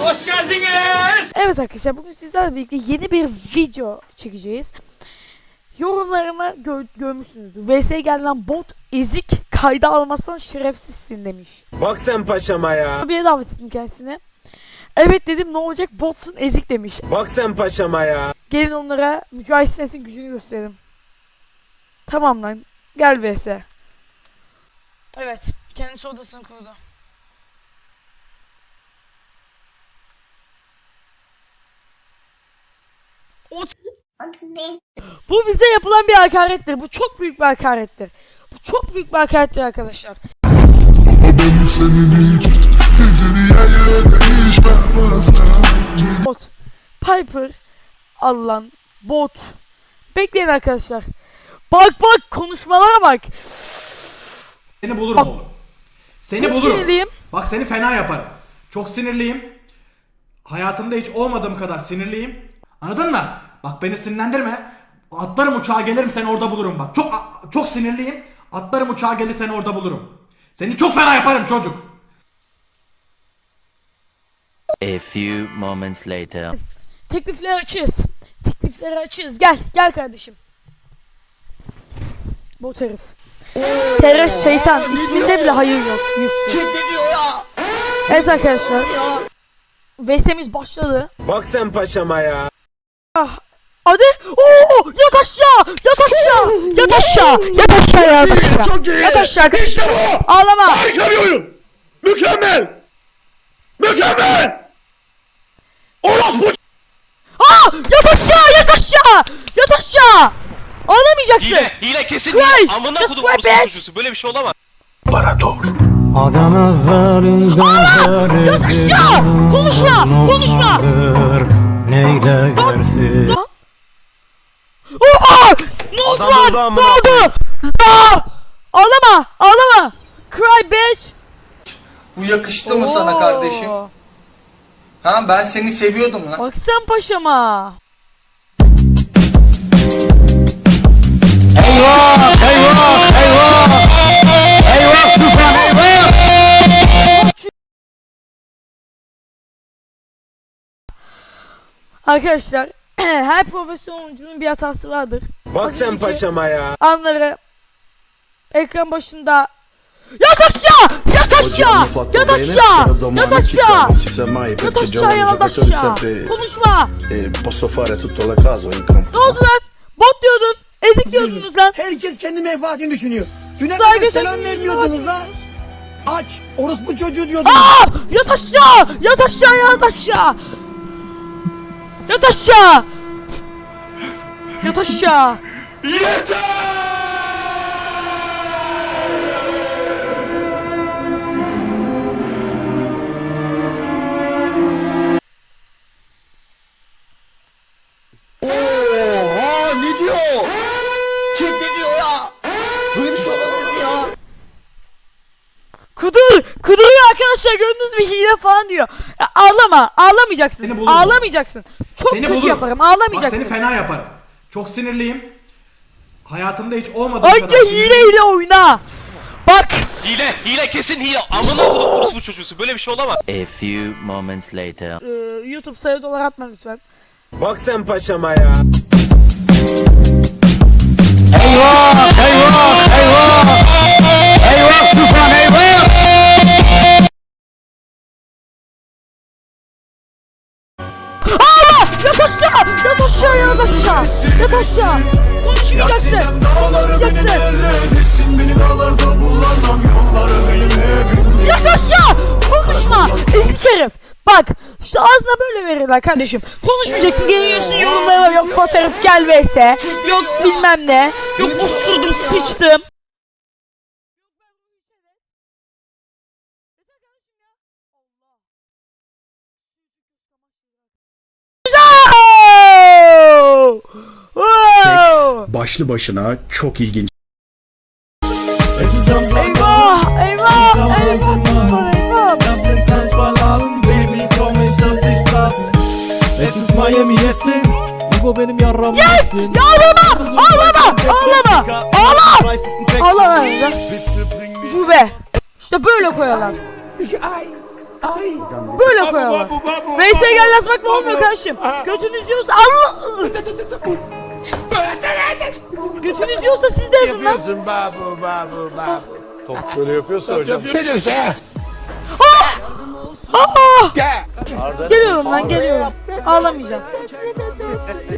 Hoş geldiniz. Evet arkadaşlar bugün sizlerle birlikte yeni bir video çekeceğiz. Yorumlarımı gör, görmüşsünüzdür. VS'ye gelen bot ezik kayda almazsan şerefsizsin demiş. Bak sen paşama ya. Bir davet ettim kendisine. Evet dedim ne olacak botsun ezik demiş. Bak sen paşama ya. Gelin onlara Mücahit Sinet'in gücünü gösterelim. Tamam lan gel VS. Evet kendisi odasını kurdu. Bu bize yapılan bir hakarettir. Bu çok büyük bir hakarettir. Bu çok büyük bir hakarettir arkadaşlar. Bot. Piper. Allah'ın bot. Bekleyin arkadaşlar. Bak bak konuşmalara bak. Seni bulurum Bak- oğlum. Seni Çok bulurum. sinirliyim. Bak seni fena yaparım. Çok sinirliyim. Hayatımda hiç olmadığım kadar sinirliyim. Anladın mı? Bak beni sinirlendirme. Atlarım uçağa gelirim seni orada bulurum bak. Çok çok sinirliyim. Atlarım uçağa gelir seni orada bulurum. Seni çok fena yaparım çocuk. A few moments later. Teklifleri açığız. Teklifleri açığız. Gel gel kardeşim. Bot herif. Terör şeytan. isminde bile hayır yok. Yüzsüz. Evet arkadaşlar. VS'miz başladı. Bak sen paşama ya. Ah. Hadi. Oo! Yat aşağı! Yat aşağı! Yat aşağı! Yat aşağı yat aşağı! Çok iyi. Yat aşağı! İşte bu. Ağlama! Harika bir oyun. Mükemmel. Mükemmel. Orospu Aa! Yat aşağı! Yat aşağı! Yat aşağı! Ağlamayacaksın! Hile, hile kesin Cry! hile. Amına Just kodum cry, orospu bitch! çocuğusu. Böyle bir şey olamaz. Adam evvelinden beri Yat aşağı! Konuşma! Gersin? Oha! Ne oldu Adam lan? oldu Ne oldu? Aa! Ağlama! Ağlama! Cry bitch! Bu yakıştı mı sana kardeşim? Ha ben seni seviyordum lan. Bak sen paşama. Arkadaşlar her profesyonel oyuncunun bir hatası vardır. Bak sen paşama ya. Anları ekran başında Yat aşağı! Yat aşağı! Yat aşağı! Yat aşağı! Yat aşağı yat aşağı! Konuşma! Posso fare tutto la caso in campo. Ne oldu lan? Bot diyordun. Ezik diyordunuz lan. Herkes kendi menfaatini düşünüyor. Düne kadar selam vermiyordunuz lan. Aç. Orospu çocuğu diyordunuz. Aa! Yat aşağı! Yat aşağı yat aşağı! Yat aşağı! Yat aşağı! Oha arkadaşlar gördünüz mü hile falan diyor. Ya ağlama! Ağlamayacaksın. Seni bulurum. Ağlamayacaksın. Çok Seni kötü bulurum. yaparım. Bak Ağlamayacaksın. seni fena yaparım. Çok sinirliyim. Hayatımda hiç Anca kadar sinirliyim. hileyle oyna. Bak! Hile, hile kesin hile. Amına kodum orospu çocuğusu. Böyle bir şey olamaz. A few moments later. Ee, YouTube sayı dolar atma lütfen. Bak sen paşama ya. Aşağı! Yat aşağı yat aşağı! Yat aşağı! Konuşmayacaksın! Konuşmayacaksın! Yat aşağı! Konuşma! Ezik herif! Bak işte ağzına böyle verirler kardeşim. Konuşmayacaksın geliyorsun yorumlara yok bu taraf gel vs. Yok bilmem ne. Yok usturdum sıçtım. Başlı başına çok ilginç. Eyvah! Eyvah! Eyvah! Es ist Miami yesin. Bu benim yarram Yes! Ya ağlama! Ağlama! Ağlama! Ağla! Ağlama ya. Jube. İşte böyle koyarlar. Böyle koyarlar. VS gel yazmakla olmuyor kardeşim. Götünüz yiyorsa Allah. Götünüz yiyorsa siz de yazın lan. Aa! Geliyorum lan geliyorum. Ağlamayacağım.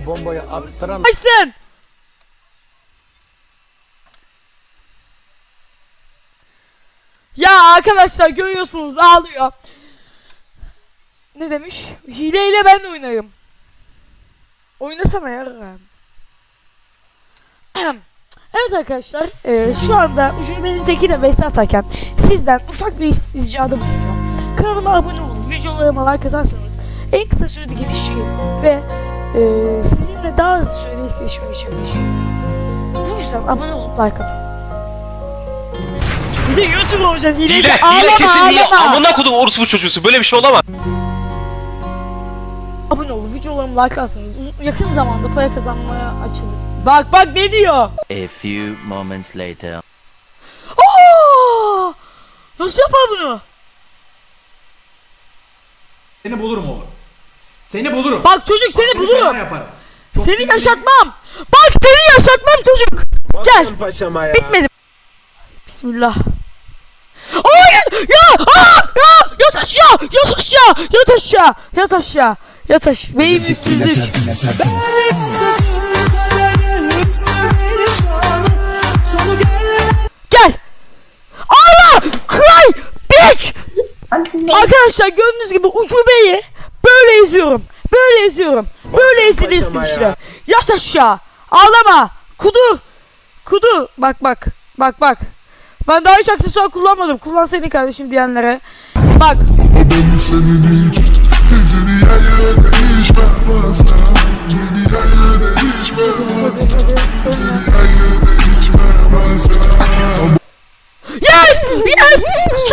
Bombayı attıran Açsın. Ya arkadaşlar görüyorsunuz ağlıyor. Ne demiş? Hileyle ben de oynarım. Oynasana yarım. evet arkadaşlar eee, şu anda ucubenin tekiyle vs atarken sizden ufak bir icada bulunacağım. Kanalıma abone olup videolarıma like atarsanız en kısa sürede gelişeceğim ve eee, sizinle daha hızlı sürede etkileşime geçebileceğim. Bu yüzden abone olup like atın. Bir de YouTube olacaksın hileyle Hile, hile ağlama kesin hile. ağlama. Amına kodum orospu çocuğusu. Böyle bir şey olamaz. Abone olup videolarımı like atarsanız uzun, yakın zamanda para kazanmaya açılır. Bak bak ne diyor? A few moments later. Aa! Nasıl yapar bunu? Seni bulurum oğlum. Seni bulurum. Bak çocuk seni fena bulurum. yaparım. Çok Seni yaşatmam. Bak seni yaşatmam çocuk. Bak Gel. sen paşama ya. Bitmedi. Bismillah. Hayır! Ya! Aa! Ya! Yat aşağı! Yat aşağı! Yat aşağı! Yat aşağı! Yat aşağı! Beyin üstündük. Gel! Allah! Cry! Bitch! Arkadaşlar gördüğünüz gibi ucubeyi böyle eziyorum. Böyle eziyorum. Böyle ezilirsin işte. ya. Yat aşağı. Ağlama. Kudu. Kudu. Bak bak. Bak bak. Ben daha hiç aksesuar kullanmadım. Kullansaydın kardeşim diyenlere. Bak. Yes!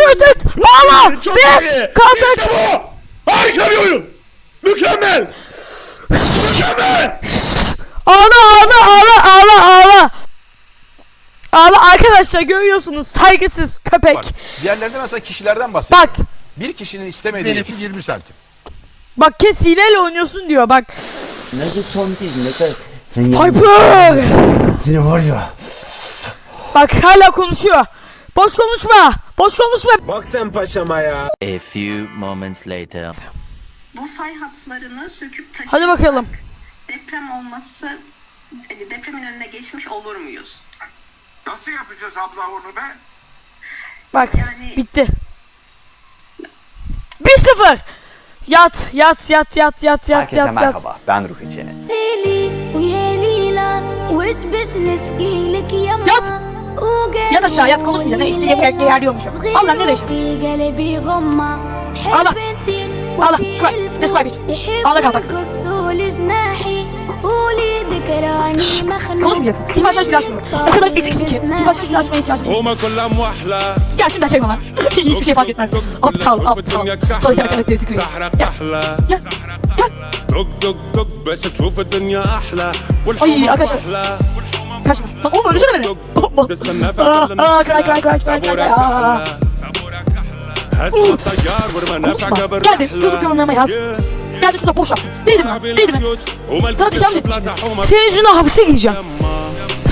Yes! Sırtık! Ağla! Bitch! Kalkık! Harika bir oyun. Mükemmel. Mükemmel. Ağla ağla ağla ağla ağla. Ağla arkadaşlar görüyorsunuz saygısız köpek. Diğerlerinde mesela kişilerden bahsediyor. Bak Bir kişinin istemediği. Benimki 20 santim. bak kes hileyle oynuyorsun diyor bak. Nasıl son değil ne kadar. Sen Piper. Seni var ya. Bak hala konuşuyor. Boş konuşma. Boş konuşma. Bak sen paşama ya. A few moments later. Bu fay hatlarını söküp taşıyarak Hadi bakalım. deprem olması depremin önüne geçmiş olur muyuz? Nasıl yapacağız abla onu be? Bak Yani- bitti. 1-0. Yat yat yat yat yat yat yat yat. Ben Ruhi Cennet. Yat. Yat aşağı yat konuşmayacaksın. İşte yemek yer diyormuşum. Allah ne değişir? Ağla. Ağla. Cry. Just cry bitch. Ağla kalk. Konuşmayacaksın. Bir başlaş bir açmıyor. O kadar eziksin ki. Bir başlaş bir açmaya ihtiyacım yok. Gel şimdi açayım ama. Hiçbir şey fark etmez. Aptal aptal. Konuşan karakteri tükürüyor. Gel. Gel. Gel. Ay arkadaşlar. Kaçma. Lan oğlum öldürsene beni. Aa, aa, cry cry cry cry cry. Aa. Geldi. Çocuk yorumlarıma yaz. Geldi şurada boş yap. Değdi mi? Değdi mi? Sana tecavüz ettim. Senin yüzünden hapse gireceğim.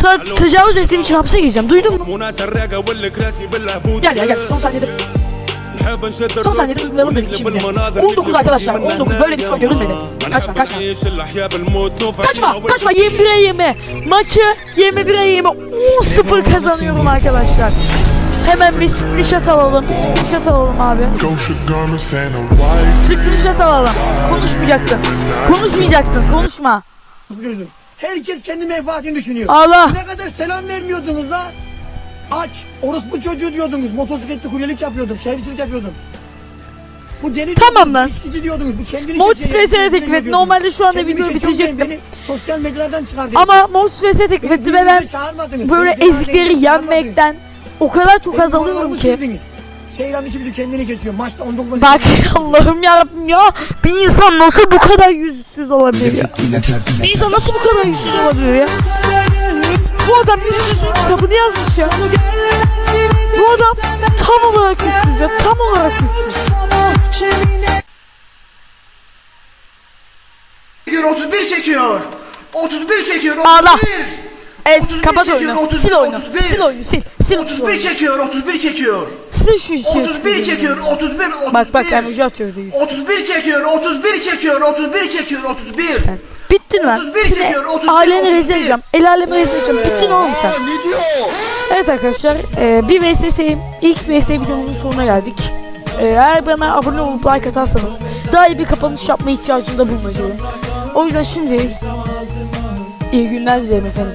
Sana tecavüz ettiğim için hapse gireceğim. Duydun mu? Gel ya gel. Son saniyede. Son saniyede uygulayalım dedik işimize. 19 arkadaşlar. 19 böyle bir skor görülmedi. Kaçma kaçma. Kaçma kaçma 21'e 20. Maçı 21'e 20. 10-0 kazanıyorum arkadaşlar. Hemen bir screenshot alalım. Screenshot alalım abi. Screenshot alalım. Konuşmayacaksın. Konuşmayacaksın. Konuşma. Herkes kendi menfaatini düşünüyor. Allah. Ne kadar selam vermiyordunuz la. Aç. Orospu çocuğu diyordunuz. Motosikletli kuryelik yapıyordum. Şehircilik yapıyordum. Bu deli Tamam diyordunuz, lan. Diyordunuz. Bu kendini Mod kesiyor, Stress'e kendini teklif et. diyordunuz. Normalde şu anda Kendimi videoyu diye bitirecektim. Beni sosyal medyalardan çıkar Ama Mod Stress'e teklif etti ve ben böyle ezikleri yenmekten o kadar çok haz alıyorum ki. Seyran işimizi kendini kesiyor. Maçta 19 maçı. Bak Allah'ım yarabbim ya. Bir insan nasıl bu kadar yüzsüz olabilir ya? Bir insan nasıl bu kadar yüzsüz olabilir ya? Bu adam yüzsüzlüğün kitabını yazmış ya. Bu adam tam olarak yüzsüz ya. Tam olarak yüzsüz. 31 çekiyor. 31 çekiyor. Ağla. 31. Ez 31 kapat oyunu. 31, Sil oyunu. 31. Sil oyunu sil. Sil şu 31 oyunu. çekiyor. 31 çekiyor. Sil şu içi. 31 çekiyor. 31 31. Bak bak emoji atıyor diyor. 31 çekiyor. 31 çekiyor. 31 çekiyor. 31. Sen bittin lan. 31 Seni çekiyor, 31, aileni rezil 31. edeceğim. El alemi rezil edeceğim. Bittin oğlum sen. Ne diyor? Evet arkadaşlar e, bir VSS'nin ilk VS videomuzun sonuna geldik. E, eğer bana abone olup like atarsanız daha iyi bir kapanış yapma ihtiyacında bulunacağım. O yüzden şimdi iyi günler dilerim efendim.